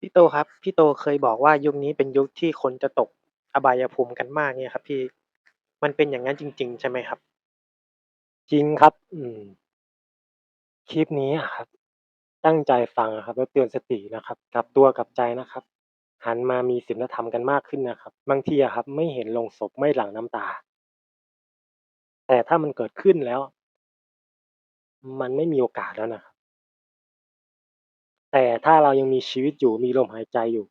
พี่โตครับ พี่โตเคยบอกว่ายุคนี้เป็นยุคที่คนจะตกอบายภูมิกันมากเนี่ยครับพี่ มันเป็นอย่างนั้นจริง ๆ ใช่ไหมครับ?จริงครับ อืม คลิปนี้อะครับ ตั้งใจฟังอะครับ แล้วเตือนสตินะครับ กลับตัวกลับใจนะครับ หันมามีศีลธรรมกันมากขึ้นนะครับ บางทีอะครับ ไม่เห็นโลงศพไม่หลั่งน้ำตา แต่ถ้ามันเกิดขึ้นแล้ว มันไม่มีโอกาสแล้วนะครับ แต่ถ้าเรายังมีชีวิตอยู่ มีลมหายใจอยู่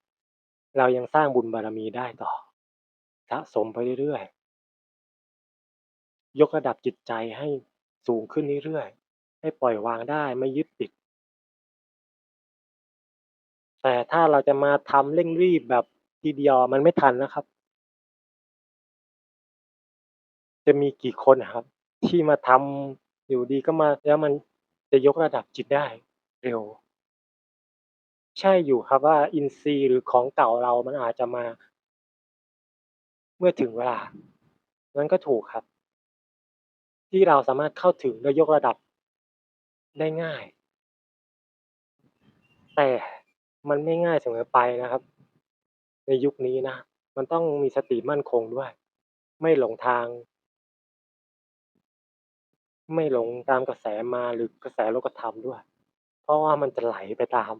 เรายังสร้างบุญบารมีได้ต่อ สะสมไปเรื่อยๆ ยกระดับจิตใจให้สูงขึ้นเรื่อยๆ ให้ปล่อยวางได้ไม่ยึดติด แต่ถ้าเราจะมาทำเร่งรีบแบบทีเดียวมันไม่ทันนะครับ จะมีกี่คนครับ ที่มาทำอยู่ดีก็มาแล้วมันจะยกระดับจิตได้เร็ว ใช่อยู่ครับว่าอินทรีย์หรือของเก่าเรามันอาจจะมา เมื่อถึงเวลา นั้นก็ถูกครับ ที่เราสามารถเข้าถึงและยกระดับได้ง่าย แต่มันไม่ง่ายเสมอไปนะครับ ในยุคนี้นะ มันต้องมีสติมั่นคงด้วย ไม่หลงทาง ไม่หลงตามกระแสมาหรือกระแสโลกธรรมด้วย เพราะว่ามันจะไหลไปตาม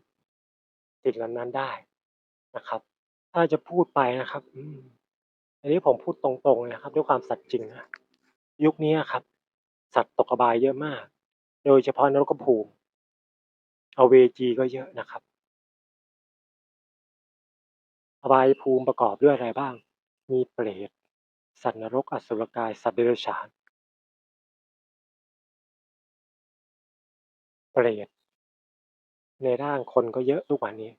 สิ่งนั้นๆได้นะครับ ถ้าจะพูดไปนะครับ อืมอันนี้ผมพูดตรงๆนะครับ ด้วยความสัตย์จริงนะยุคนี้อะครับ สัตว์ตกอบายเยอะมาก โดยเฉพาะนรกภูมิเอเวจีก็เยอะนะครับอบายภูมิประกอบด้วยอะไรบ้าง มีเปรต สัตว์นรก อสุรกาย สัตว์เดรัจฉาน เปรต ในร่างคนก็เยอะทุกวันนี้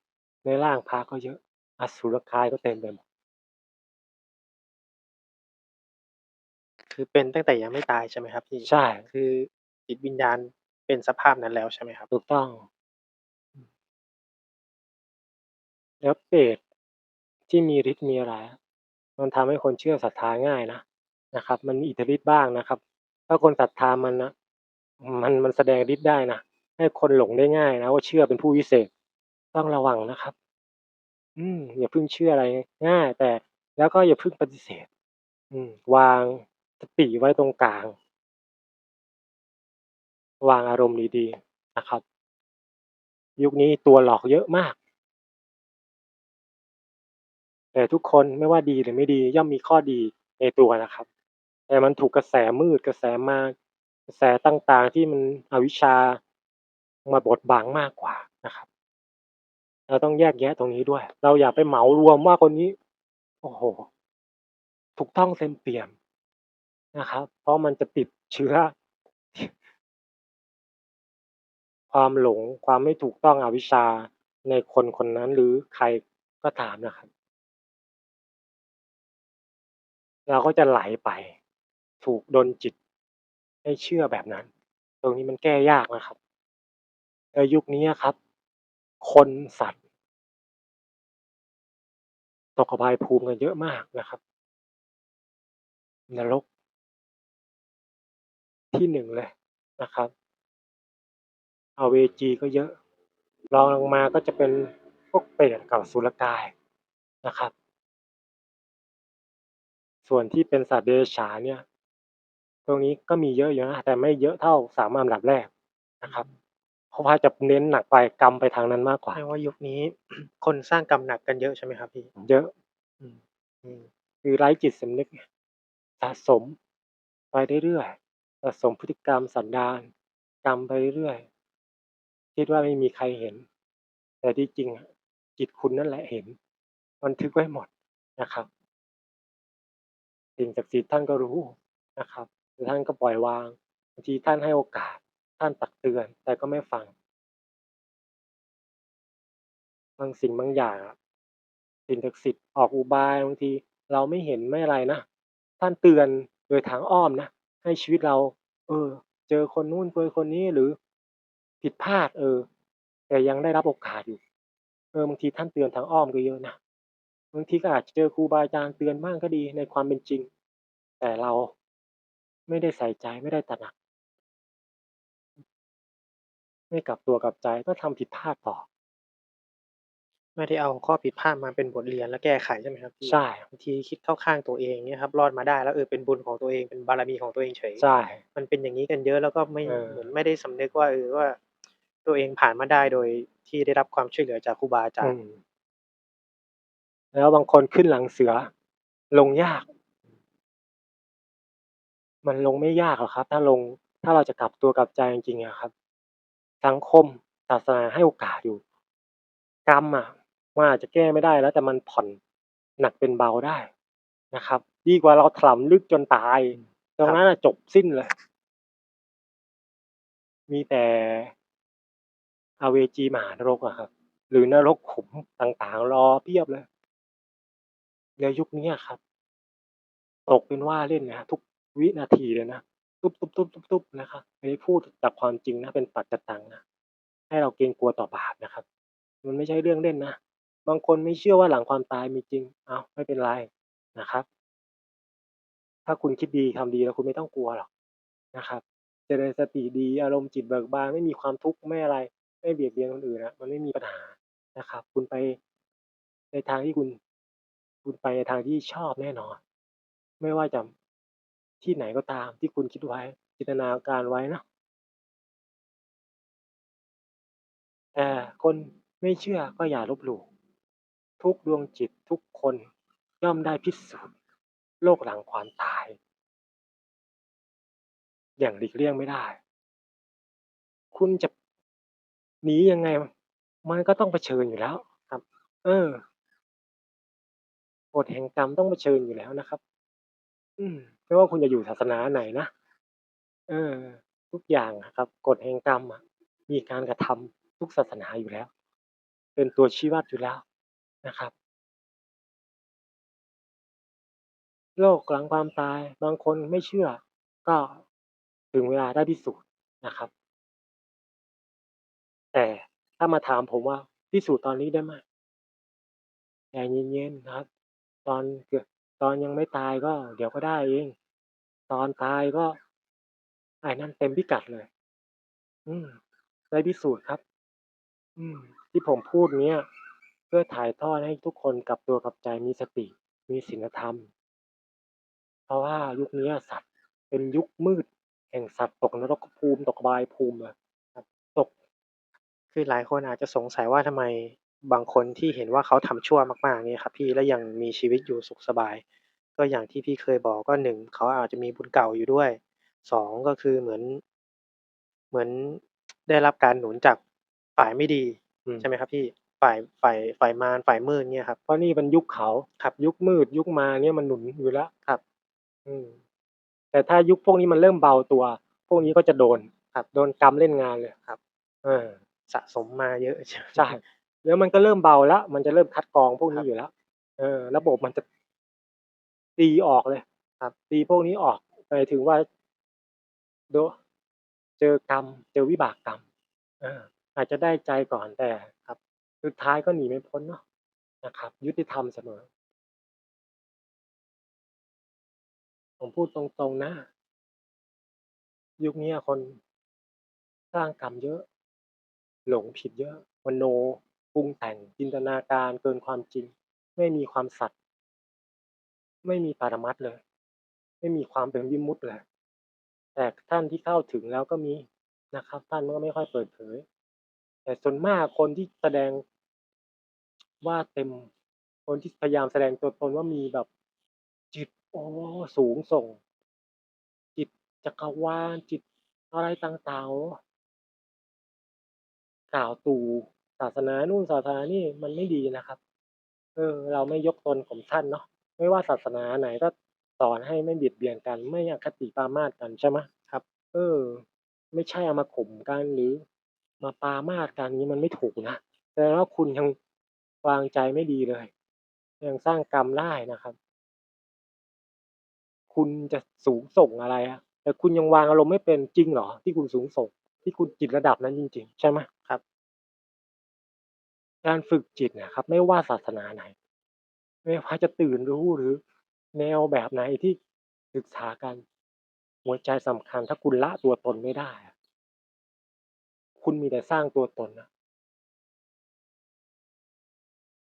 ในร่างพระก็เยอะ อสุรกายก็เต็มไปหมด คือเป็นตั้งแต่ยังไม่ตายใช่ไหมครับพี่?ใช่ คือจิตวิญญาณเป็นสภาพนั้นแล้วใช่ไหมครับ?ถูกต้องอืมแล้วเปรตที่มีฤทธิ์มีอะไรอะมันทำให้คนเชื่อศรัทธาง่ายนะนะครับ มันมีอิทธิฤทธิ์บ้างนะครับ ถ้าคนศรัทธามันนะมันมันแสดงฤทธิ์ได้นะ ให้คนหลงได้ง่ายนะว่าเชื่อเป็นผู้วิเศษ ต้องระวังนะครับ อืม อย่าเพิ่งเชื่ออะไรง่าย แต่แล้วก็อย่าเพิ่งปฏิเสธ อืม วางสติไว้ตรงกลาง วางอารมณ์ดีๆนะครับ ยุคนี้ตัวหลอกเยอะมาก แต่ทุกคนไม่ว่าดีหรือไม่ดี ย่อมมีข้อดีในตัวนะครับ แต่มันถูกกระแสมืดกระแสมากระแสต่างๆที่มันอวิชชา มาบดบังมากกว่านะครับ เราต้องแยกแยะตรงนี้ด้วย เราอย่าไปเหมารวมว่าคนนี้ โอ้โฮถูกต้องเต็มเปี่ยมนะครับ เพราะมันจะติดเชื้อ ความหลงความไม่ถูกต้องอวิชชาในคนคนนั้นหรือใครก็ตามนะครับ เราก็จะไหลไป ถูกดลจิตให้เชื่อแบบนั้น ตรงนี้มันแก้ยากนะครับ แล้วยุคนี้อะครับ คน สัตว์ ตกอบายภูมิกันเยอะมากนะครับ นรก ที่ 1 เลยนะครับ อเวจีก็เยอะ รองลงมาก็จะเป็นพวกเปรตกับอสุรกายนะครับ ส่วนที่เป็นสัตว์เดรัจฉานเนี่ย ตรงนี้ก็มีเยอะอยู่นะ แต่ไม่เยอะเท่า 3 อันดับแรกนะครับ เพราะว่าจะเน้นหนักไปกรรมไปทางนั้นมากกว่าแสดงว่ายุคนี้ คนสร้างกรรมหนักกันเยอะใช่ไหมครับพี่?เยอะ อืมอืมคือไร้จิตสำนึกไงสะสมไปเรื่อยๆสะสมพฤติกรรมสันดานกรรมไปเรื่อยๆคิดว่าไม่มีใครเห็น แต่ที่จริงอะจิตคุณนั่นแหละเห็น บันทึกไว้หมดนะครับ สิ่งศักดิ์สิทธิ์ท่านก็รู้นะครับแต่ท่านก็ปล่อยวางบางทีท่านให้โอกาส ท่านตักเตือน แต่ก็ไม่ฟัง บางสิ่งบางอย่างสิ่งศักดิ์สิทธิ์ออกอุบายบางทีเราไม่เห็นไม่อะไรนะ ท่านเตือนโดยทางอ้อมนะ ให้ชีวิตเรา เออ เจอคนนู้นเจอคนนี้หรือผิดพลาด เออ แต่ยังได้รับโอกาสอยู่ เออบางทีท่านเตือนทางอ้อมก็เยอะนะบางทีก็อาจจะเจอครูบาอาจารย์เตือนบ้างก็ดีในความเป็นจริง แต่เราไม่ได้ใส่ใจไม่ได้ตระหนัก ไม่กลับตัวกลับใจก็ทำผิดพลาดต่อ ไม่ได้เอาข้อผิดพลาดมาเป็นบทเรียนและแก้ไขใช่ไหมครับพี่ ใช่ บางทีคิดเข้าข้างตัวเองเงี้ยครับ รอดมาได้แล้ว เออ เป็นบุญของตัวเอง เป็นบารมีของตัวเองเฉย ใช่ มันเป็นอย่างงี้กันเยอะแล้วก็ไม่ เออเหมือน ไม่ได้สำนึกว่า เออ ว่า ตัวเองผ่านมาได้โดยที่ได้รับความช่วยเหลือจากครูบาอาจารอืย์ ม แล้วบางคนขึ้นหลังเสือ ลงยาก มันลงไม่ยากหรอกครับ ถ้าลง ถ้าเราจะกลับตัวกลับใจจริง ๆ อะครับ สังคม ศาสนาให้โอกาสอยู่ กรรมอะมันอาจจะแก้ไม่ได้แล้วแต่มันผ่อนหนักเป็นเบาได้นะครับ ดีกว่าเราถลำลึกจนตาย ตรงนั้นอะจบสิ้นเลย มีแต่อเวจีมหานรกอะครับ หรือนรกขุมต่างๆ รอเพียบเลยแล้วยุคนี้อะครับ ตกเป็นว่าเล่นนะทุกวินาทีเลยนะ ตุบตุบตุบตุบตุบนะครับ อันนี้พูดจากความจริงนะ เป็นปัจจตังนะ ให้เราเกรงกลัวต่อบาปนะครับ มันไม่ใช่เรื่องเล่นนะ บางคนไม่เชื่อว่าหลังความตายมีจริงเอาไม่เป็นไรนะครับ ถ้าคุณคิดดีทำดีแล้วคุณไม่ต้องกลัวหรอกนะครับเจริญสติดี อารมณ์จิตเบิกบาน ไม่มีความทุกข์ ไม่อะไร ไม่เบียดเบียนคนอื่นนะ มันไม่มีปัญหานะครับ คุณไปในทางที่คุณ คุณไปในทางที่ชอบแน่นอน ไม่ว่าจะ ที่ไหนก็ตามที่คุณคิดไว้ จินตนาการไว้นะแต่คนไม่เชื่อก็อย่าลบหลู่ทุกดวงจิตทุกคนย่อมได้พิสูจน์โลกหลังความตาย อย่างหลีกเลี่ยงไม่ได้ คุณจะหนียังไง มันก็ต้องเผชิญอยู่แล้วครับ เออกฎแห่งกรรมต้องเผชิญอยู่แล้วนะครับ อืม ไม่ว่าคุณจะอยู่ศาสนาไหนนะ เออ ทุกอย่างอะครับกฎแห่งกรรมอะมีการกระทำทุกศาสนาอยู่แล้ว เป็นตัวชี้วัดอยู่แล้วนะครับ โลกหลังความตาย บางคนไม่เชื่อ ก็ถึงเวลาได้พิสูจน์นะครับ แต่ถ้ามาถามผมว่าพิสูจน์ตอนนี้ได้ไหมใจเย็นๆนะครับ ตอนเกิด ตอนยังไม่ตายก็เดี๋ยวก็ได้เอง ตอนตายก็ไอ้นั่นเต็มพิกัดเลย อืมได้พิสูจน์ครับ อืม ที่ผมพูดเนี้ยเพื่อถ่ายทอดให้ทุกคนกลับตัวกลับใจมีสติ มีศีลธรรม เพราะว่ายุคนี้สัตว์เป็นยุคมืด แห่งสัตว์ตกนรกภูมิตกบายภูมิอะครับตก คือหลายคนอาจจะสงสัยว่าทำไม บางคนที่เห็นว่าเขาทำชั่วมาก ๆ เนี่ยครับพี่ แล้วยังมีชีวิตอยู่สุขสบาย ก็อย่างที่พี่เคยบอกก็ 1 เขาอาจจะมีบุญเก่าอยู่ด้วย 2 ก็คือเหมือน เหมือน ได้รับการหนุนจากฝ่ายไม่ดี อืมใช่ไหมครับพี่ ฝ่าย ฝ่าย ฝ่ายมาร ฝ่ายมืดเนี่ยครับ เพราะนี่มันยุคเขา ครับ ยุคมืด ยุคมารเนี่ยมันหนุนอยู่แล้ว ครับ อืม แต่ถ้ายุคพวกนี้มันเริ่มเบาตัว พวกนี้ก็จะโดน ครับ โดนกรรมเล่นงานเลย ครับ เออ สะสมมาเยอะ ใช่ไหมใช่ แล้วมันก็เริ่มเบาแล้วมันจะเริ่มคัดกรองพวกครันี้บอยู่แล้ว เออ ระบบมันจะตีออกเลย ครับ ตีพวกนี้ออกหมายถึงว่าโดเจอกรรม เจอวิบากกรรมเอออาจจะได้ใจก่อนแต่ครับ สุดท้ายก็หนีไม่พ้นเนาะนะครับ ยุติธรรมเสมอ ผมพูดตรงๆนะ ยุคนี้อะคนสร้างกรรมเยอะ หลงผิดเยอะมโน ปรุงแต่งจินตนาการเกินความจริง ไม่มีความสัตย์ไม่มีปารมัตถ์เลย ไม่มีความเป็นวิมุตติเลย แต่ท่านที่เข้าถึงแล้วก็มีนะครับ ท่านก็ไม่ค่อยเปิดเผย แต่ส่วนมากคนที่แสดงว่าเต็ม คนที่พยายามแสดงตัวตนว่ามีแบบจิตโอ้สูงส่ง จิตจักรวาลจิตอะไรต่างๆกล่าวตู่ ศาสนานู่นศาสนานี่มันไม่ดีนะครับ เออ เราไม่ยกตนข่มท่านเนาะไม่ว่าศาสนาไหนก็สอนให้ไม่เบียดเบียนกัน ไม่อคติปรามาสกันใช่ไหมครับ เออ ไม่ใช่เอามาข่มกันหรือมาปรามาสกันงี้มันไม่ถูกนะแสดงว่าคุณยังวางใจไม่ดีเลย ยังสร้างกรรมได้นะครับ คุณจะสูงส่งอะไรอะแต่คุณยังวางอารมณ์ไม่เป็นจริงเหรอ ที่คุณสูงส่ง ที่คุณจิตระดับนั้นจริง ๆ ใช่ไหมครับ การฝึกจิตนี่ยครับ ไม่ว่าศาสนาไหน ไม่ว่าจะตื่นรู้หรือแนวแบบไหนที่ศึกษากันหัวใจสำคัญ ถ้าคุณละตัวตนไม่ได้ คุณมีแต่สร้างตัวตนนะ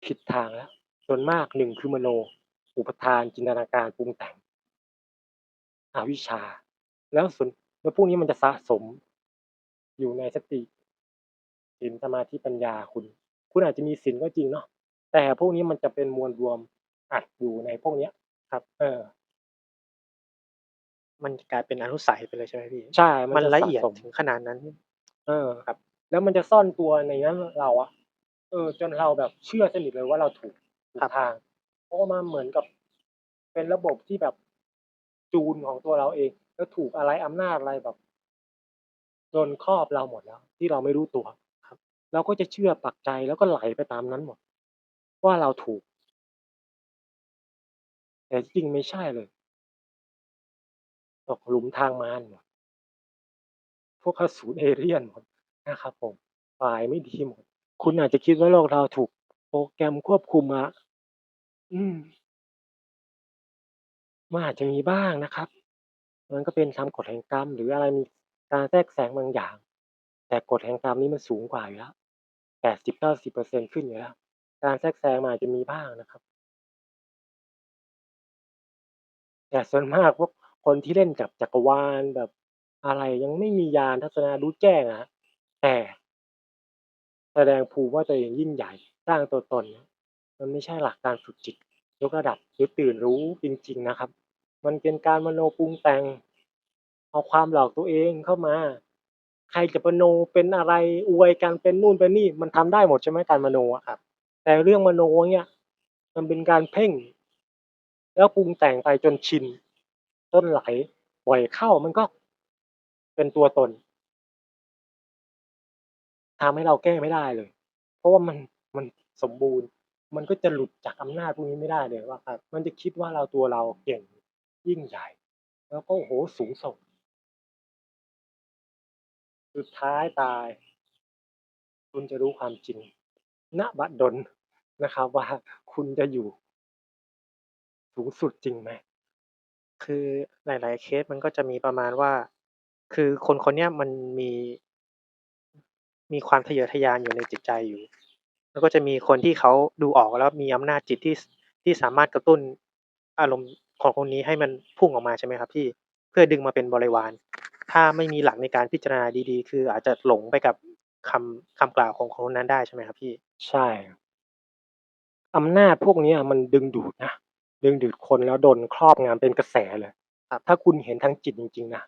ผิดทางแล้วส่วนมาก1คือมโน อุปทานจินตนาการปรุงแต่งอวิชชา แล้วส่วนแล้วพวกนี้มันจะสะสมอยู่ในสติศีลสมาธิปัญญาคุณ คุณอาจจะมีศีลก็จริงเนาะแต่พวกนี้มันจะเป็นมวลรวมอัดอยู่ในพวกเนี้ยครับ เออ มันจะกลายเป็นอนุสัยไปเลยใช่ไหมพี่?ใช่มันมันจะละสะเอียดสมถึงขนาดนั้น เออครับ แล้วมันจะซ่อนตัวในนั้นเราอะเออ จนเราแบบเชื่อสนิทเลยว่าเราถูกถูครักบทาง เพราะว่ามันเหมือนกับ เป็นระบบที่แบบจูนของตัวเราเอง แล้วถูกอะไรอำนาจอะไรแบบจนครอบเราหมดแล้ว ที่เราไม่รู้ตัวครับ เราก็จะเชื่อปักใจแล้วก็ไหลไปตามนั้นหมด ว่าเราถูก แต่จริงไม่ใช่เลยตกหลุมทางมารหมดพวกอสูรเอเลี่ยนหมดนะครับผมฝ่ายไม่ดีหมด คุณอาจจะคิดว่าโลกเราถูกโปรแกรมควบคุมมาอืมมันอาจจะมีบ้างนะครับ มันก็เป็นตามกฎแห่งกรรม หรืออะไรมีการแทรกแซงบางอย่าง แต่กฎแห่งกรรมนี้มันสูงกว่าอยู่แล้ว 80-90%ขึ้นอยู่แล้ว การแทรกแซงมาจะมีบ้างนะครับ แต่ส่วนมากพวกคนที่เล่นกับจักรวาลแบบอะไรยังไม่มีญาณทัศนะรู้แจ้งอะแต่แสดงภูมิว่าตัวเองยิ่งใหญ่สร้างตัวตน มันไม่ใช่หลักการฝึกจิต ยกระดับหรือตื่นรู้จริง ๆนะครับ มันเป็นการมโนปรุงแต่ง เอาความหลอกตัวเองเข้ามา ใครจะมโนเป็นอะไรอวยกันเป็นนู่นเป็นนี่มันทำได้หมดใช่ไหมการมโนอะครับ แต่เรื่องมโนเนี่ยมันเป็นการเพ่ง แล้วปรุงแต่งไปจนชินจนไหลบ่อยเข้ามันก็เป็นตัวตนทำให้เราแก้ไม่ได้เลย เพราะว่ามันมันสมบูรณ์ มันก็จะหลุดจากอำนาจพวกนี้ไม่ได้เลยว่าครับ มันจะคิดว่าเราตัวเราเก่งยิ่งใหญ่ แล้วก็โอ้โฮสูงส่ง สุดท้ายตาย คุณจะรู้ความจริงณบัดดลนะครับ ว่าคุณจะอยู่สูงสุดจริงไหม?คือหลาย ๆ เคสมันก็จะมีประมาณว่า คือคนคนเนี้ยมันมีมีความทะเยอทะยานอยู่ในจิตใจอยู่ แล้วก็จะมีคนที่เขาดูออกแล้วมีอำนาจจิตที่ที่สามารถกระตุ้นอารมณ์ของคนนี้ให้มันพุ่งออกมาใช่ไหมครับพี่?เพื่อดึงมาเป็นบริวาร ถ้าไม่มีหลักในการพิจารณาดีๆ คืออาจจะหลงไปกับคำคำกล่าวของคนคนนั้นได้ใช่ไหมครับพี่?ใช่อำนาจพวกเนี้ยมันดึงดูดนะดึงดูดคนแล้วโดนครอบงำเป็นกระแสเลยครับถ้าคุณเห็นทางจิตจริง ๆนะ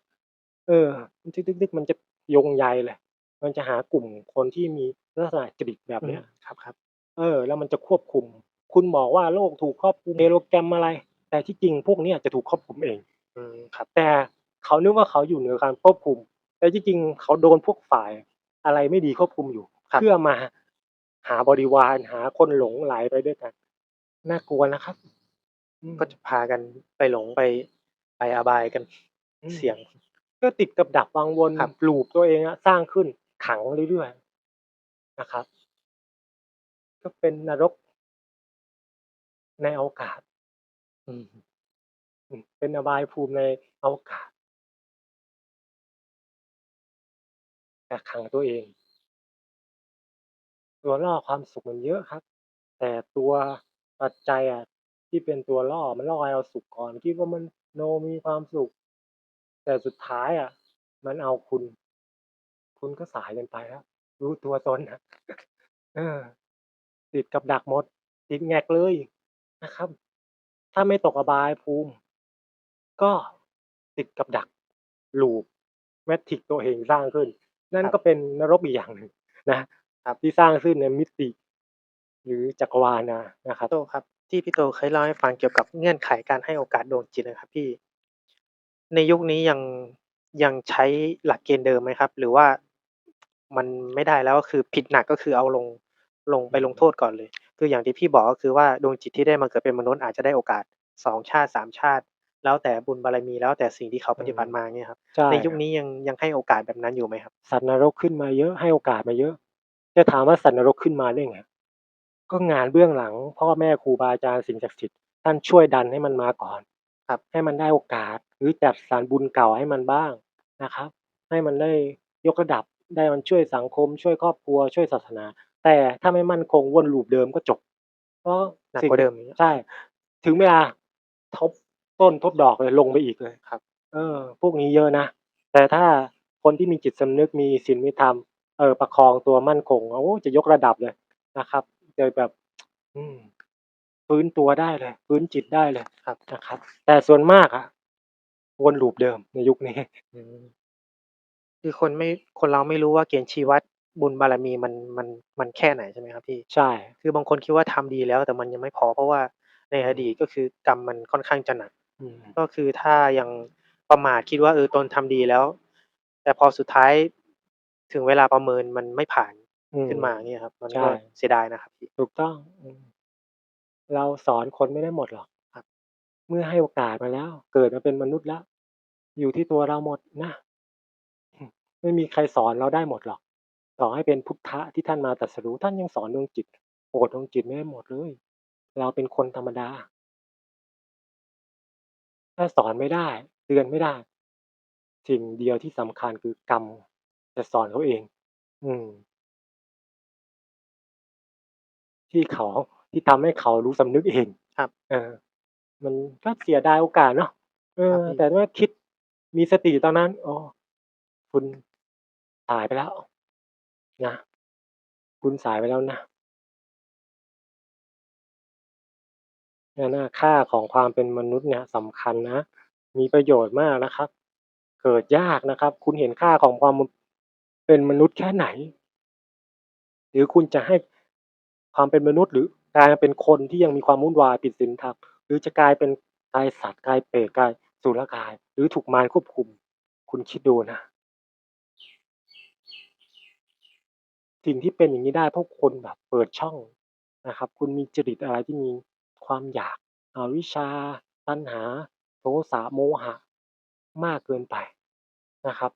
เออตึกๆๆมันจะโยงใยเลย มันจะหากลุ่มคนที่มีลักษณะจริตแบบอืเนี้มยครับๆเออ แล้วมันจะควบคุม คุณบอกว่าโลกถูกครอบคลุม Hologram อะไร แต่ที่จริงพวกเนี้ยจะถูกครอบคุมเองอืมครับแต่ เขานึกว่าเขาอยู่เหนือการควบคุม แต่ที่จริงเขาโดนพวกฝ่ายอะไรไม่ดีควบคุมอยู่ครับเพื่อมาหาบริวารหาคนหลงใหลไปด้วยกัน น่ากลัวนะครับอืมก็จะพากันไปหลงไปไปอบายกันอืมเสี่ยง ก็ติดกับดักวังวนครับ loop ตัวเองอะสร้างขึ้นขังเรื่อยๆนะครับ ก็เป็นนรกในอวกาศอืมอืมเป็นอบายภูมิในอวกาศ กักขังตัวเอง ตัวล่อความสุขมันเยอะครับ แต่ตัวปัจจัยอะที่เป็นตัวล่อมันล่อให้เราสุขก่อนคิดว่ามันโนมีความสุข แต่สุดท้ายอะ มันเอาคุณ คุณก็สายเกินไปแล้วรู้ตัวตนอะเออ ติดกับดักหมด ติดแงกเลยนะครับ ถ้าไม่ตกอบายภูมิ ก็ติดกับดัก loop matrix ตัวเองสร้างขึ้น นั่นครับก็เป็นนรกอีกอย่างหนึ่งนะครับที่สร้างขึ้นในมิติหรือจักรวาลนะนะครับโตครับ ที่พี่โตเคยเล่าให้ฟังเกี่ยวกับเงื่อนไขการให้โอกาสดวงจิตอะครับพี่ ในยุคนี้ยังยังใช้หลักเกณฑ์เดิมไหมครับ?หรือว่ามันไม่ได้แล้วก็คือผิดหนักก็คือเอาลงลงไปลงโทษก่อนเลย คืออย่างที่พี่บอกก็คือว่าดวงจิตที่ได้มาเกิดเป็นมนุษย์อาจจะได้โอกาส2ชาติ3ชาติ แล้วแต่บุญบารมีแล้วแต่สิ่งที่เขาปฏิบัติมาเงี้ยครับใช่ในยุคครับนี้ยังยังให้โอกาสแบบนั้นอยู่ไหมครับ?สัตว์นรกขึ้นมาเยอะให้โอกาสมาเยอะ จะถามว่าสัตว์นรกขึ้นมาได้ไง?ก็งานเบื้องหลัง พ่อแม่ครูบาอาจารย์สิ่งศักดิ์สิทธิ์ท่านช่วยดันให้มันมาก่อนครับ ให้มันได้โอกาสหรือจัดสรรบุญเก่าให้มันบ้างนะครับ ให้มันได้ยกระดับได้มันช่วยสังคม ช่วยครอบครัวช่วยศาสนา แต่ถ้าไม่มั่นคงวน loop เดิมก็จบเพราะหนักสิ่งกว่าเดิมอย่างเงี้ยใช่ ถึงเวลาทบ ต้นทบดอกเลยลงไปอีกเลยครับ เออ พวกนี้เยอะนะ แต่ถ้าคนที่มีจิตสำนึกมีศีลมีธรรมเออประคองตัวมั่นคงโอ้จะยกระดับเลยนะครับจะแบบ อืมฟื้นตัวได้เลย ฟื้นจิตได้เลยครับนะครับ แต่ส่วนมากอะวนลูปเดิมในยุคนี้อืมคือคนไม่คนเราไม่รู้ว่าเกณฑ์ชีวัดบุญบารมีมันมันมันแค่ไหนใช่ไหมครับพี่?ใช่ คือบางคนคิดว่าทำดีแล้ว แต่มันยังไม่พอเพราะว่าในอดีตก็คือกรรมมันค่อนข้างจะหนัก อืม ก็คือถ้ายังประมาทคิดว่า เออ ตนทำดีแล้ว แต่พอสุดท้าย ถึงเวลาประเมินมันไม่ผ่านอืมขึ้นมาอย่างเงี้ยครับ มันใช่ ก็เสียดายนะครับพี่ ถูกต้อง อืม เราสอนคนไม่ได้หมดหรอก ครับ เมื่อให้โอกาสมาแล้ว เกิดมาเป็นมนุษย์แล้ว อยู่ที่ตัวเราหมดนะ อืม ไม่มีใครสอนเราได้หมดหรอก ต่อให้เป็นพุทธะที่ท่านมาตรัสรู้ ท่านยังสอนดวงจิต โปรดดวงจิตไม่ได้หมดเลย เราเป็นคนธรรมดา ถ้าสอนไม่ได้ เตือนไม่ได้ สิ่งเดียวที่สำคัญคือกรรมจะสอนเขาเอง อืม ที่เขา ที่ทำให้เขารู้สำนึกเอง ครับ เออ มันก็เสียดายโอกาสเนาะ เอครัอ บพี่ แต่ว่าคิดมีสติตอนนั้น อ๋อ คุณสายไปแล้วนะ คุณสายไปแล้วนะ เนี่ยนะค่าของความเป็นมนุษย์เนี่ยสำคัญนะ มีประโยชน์มากนะครับ เกิดยากนะครับ คุณเห็นค่าของความเป็นมนุษย์แค่ไหน หรือคุณจะให้ความเป็นมนุษย์ หรือกลายเป็นคนที่ยังมีความวุ่นวายผิดศีลธรรมหรือจะกลายเป็นกายสัตว์กายเปรตกายสุรกาย หรือถูกมารควบคุม คุณคิดดูนะสิ่งที่เป็นอย่างงี้ได้เพราะคนแบบเปิดช่องนะครับ คุณมีจริตอะไรที่มี ความอยากอวิชชา ตัณหา โทสะโมหะ มากเกินไปนะครับ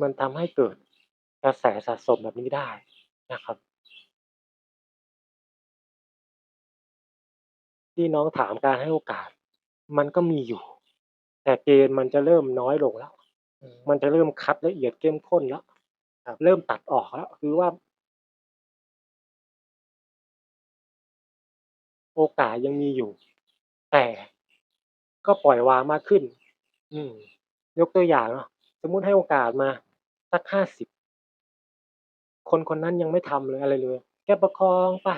มันทำให้เกิดกระแสสะสมแบบนี้ได้นะครับ ที่น้องถามการให้โอกาส มันก็มีอยู่ แต่เกณฑ์มันจะเริ่มน้อยลงแล้วอืมมันจะเริ่มคัดละเอียดเข้มข้นแล้วครับเริ่มตัดออกแล้ว คือว่า โอกาสยังมีอยู่ แต่ก็ปล่อยวางมากขึ้น อืม ยกตัวอย่างเนาะสมมุติให้โอกาสมาสัก50คนคนนั้นยังไม่ทำเลยอะไรเลยแค่ประคองไป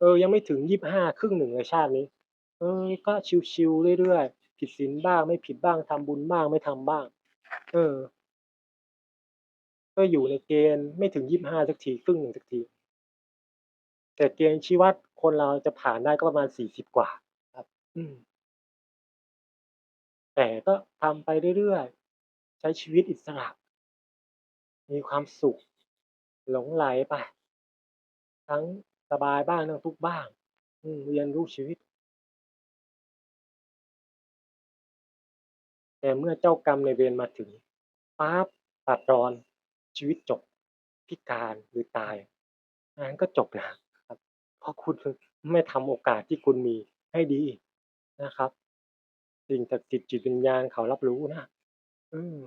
เออ ยังไม่ถึง25ครึ่งหนึ่งเลยชาตินี้ เออ ก็ชิลๆเรื่อยๆผิดศีลบ้าง ไม่ผิดบ้างทำบุญบ้างไม่ทำบ้าง เออ ก็อยู่ในเกณฑ์ไม่ถึง25สักทีครึ่งหนึ่งสักที แต่เกณฑ์ชีวัด คนเราจะผ่านได้ก็ประมาณ40กว่า ครับ อืม แต่ก็ทำไปเรื่อยๆ ใช้ชีวิตอิสระ มีความสุข หลงใหลไป ทั้งสบายบ้างทั้งทุกข์บ้าง อืม เรียนรู้ชีวิต แต่เมื่อเจ้ากรรมนายเวรมาถึงปั๊บตัดรอนชีวิตจบพิการหรือตายอันนั้นก็จบนะครับ เพราะคุณไม่ทำโอกาสที่คุณมีให้ดีนะครับ สิ่งศักดิ์สิทธิ์จิตวิญญาณเขารับรู้นะอืม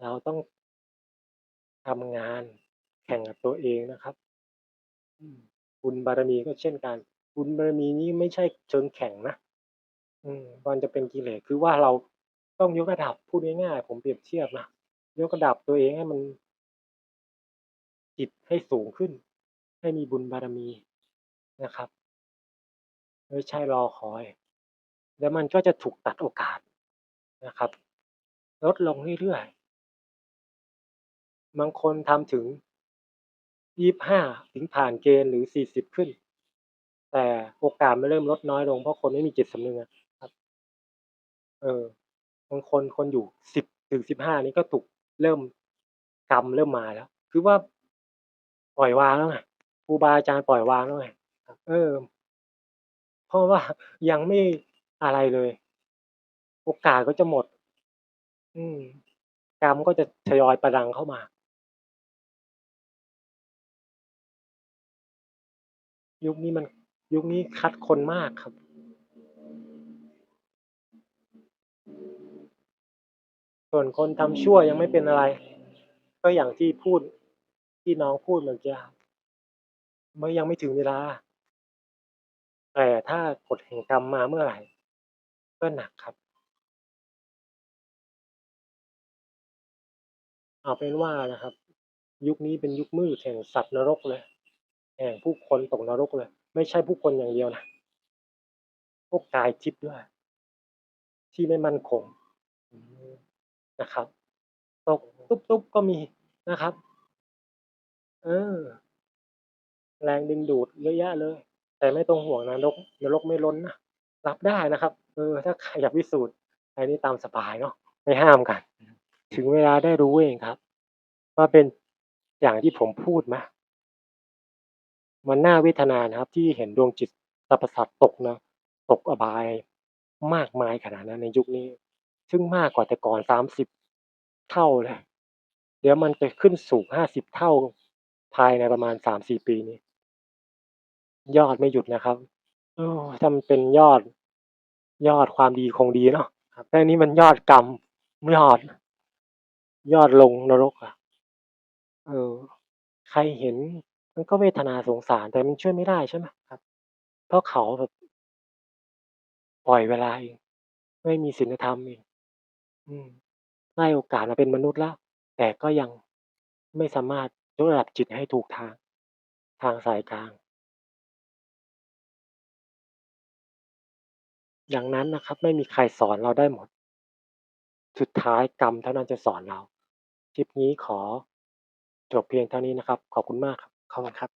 เราต้องทำงานแข่งกับตัวเองนะครับบุญบารมีก็เช่นกันบุญบารมีนี้ไม่ใช่เชิงแข่งนะอืมมันจะเป็นกิเลสคือว่าเราต้องยกระดับพูดง่ายๆผมเปรียบเทียบนะยกระดับตัวเองให้มันจิตให้สูงขึ้น ให้มีบุญบารมีนะครับ ไม่ใช่รอคอย แล้วมันก็จะถูกตัดโอกาสนะครับ ลดลงเรื่อยๆบางคนทำถึง25ถึงผ่านเกณฑ์หรือ40ขึ้น แต่โอกาสมันเริ่มลดน้อยลงเพราะคนไม่มีจิตสำนึกอะครับ เออบางคนคนอยู่10ถึง15นี่ก็ถูกเริ่มกรรมเริ่มมาแล้ว คือว่าปล่อยวางแล้วไง ครูบาอาจารย์ปล่อยวางแล้วไงเออ เพราะว่ายังไม่อะไรเลย โอกาสก็จะหมด อืมกรรมก็จะทยอยประดังเข้ามายุคนี้มันยุคนี้คัดคนมากครับ ส่วนคนทำชั่วยังไม่เป็นอะไร ก็อย่างที่พูดที่น้องพูดเมื่อกี้ครับ ไม่ยังไม่ถึงเวลา แต่ถ้ากฎแห่งกรรมมาเมื่อไหร่ก็หนักครับ เอาเป็นว่านะครับ ยุคนี้เป็นยุคมืดแห่งสัตว์นรกเลยแห่งผู้คนตกนรกเลย ไม่ใช่ผู้คนอย่างเดียวนะพวกกายทิพย์ด้วย ที่ไม่มั่นคงนะครับ ตกตุ๊บๆก็มีนะครับ เออ แรงดึงดูดเยอะแยะเลย แต่ไม่ต้องห่วงนรกนรกไม่ล้นนะรับได้นะครับ เออ ถ้าใครอยากพิสูจน์อันนี้ตามสบายเนาะไม่ห้ามกัน ถึงเวลาได้รู้เองครับ ว่าเป็นอย่างที่ผมพูดไหม?มันน่าเวทนานะครับ ที่เห็นดวงจิตสรรพสัตว์ตกนะตกอบายมากมายขนาดนั้นในยุคนี้ ซึ่งมากกว่าแต่ก่อน30เท่าเลย เดี๋ยวมันจะขึ้นสู่50เท่าภายในประมาณ3-4ปีนี้ ยอดไม่หยุดนะครับเออถ้ามันเป็นยอด ยอดความดีคงดีเนาะครับแต่อันนี้มันยอดกรรมยอด ยอดลงนรกอะเออ ใครเห็น มันก็เวทนาสงสาร แต่มันช่วยไม่ได้ใช่ไหม?ครับ เพราะเขาแบบปล่อยเวลาเอง ไม่มีศีลธรรมเองอืมได้โอกาสมาเป็นมนุษย์แล้ว แต่ก็ยังไม่สามารถยกระดับจิตให้ถูกทาง ทางสายกลาง อย่างนั้นนะครับ ไม่มีใครสอนเราได้หมด สุดท้ายกรรมเท่านั้นจะสอนเรา คลิปนี้ขอจบเพียงเท่านี้นะครับ ขอบคุณมากครับ ขอบคุณครับ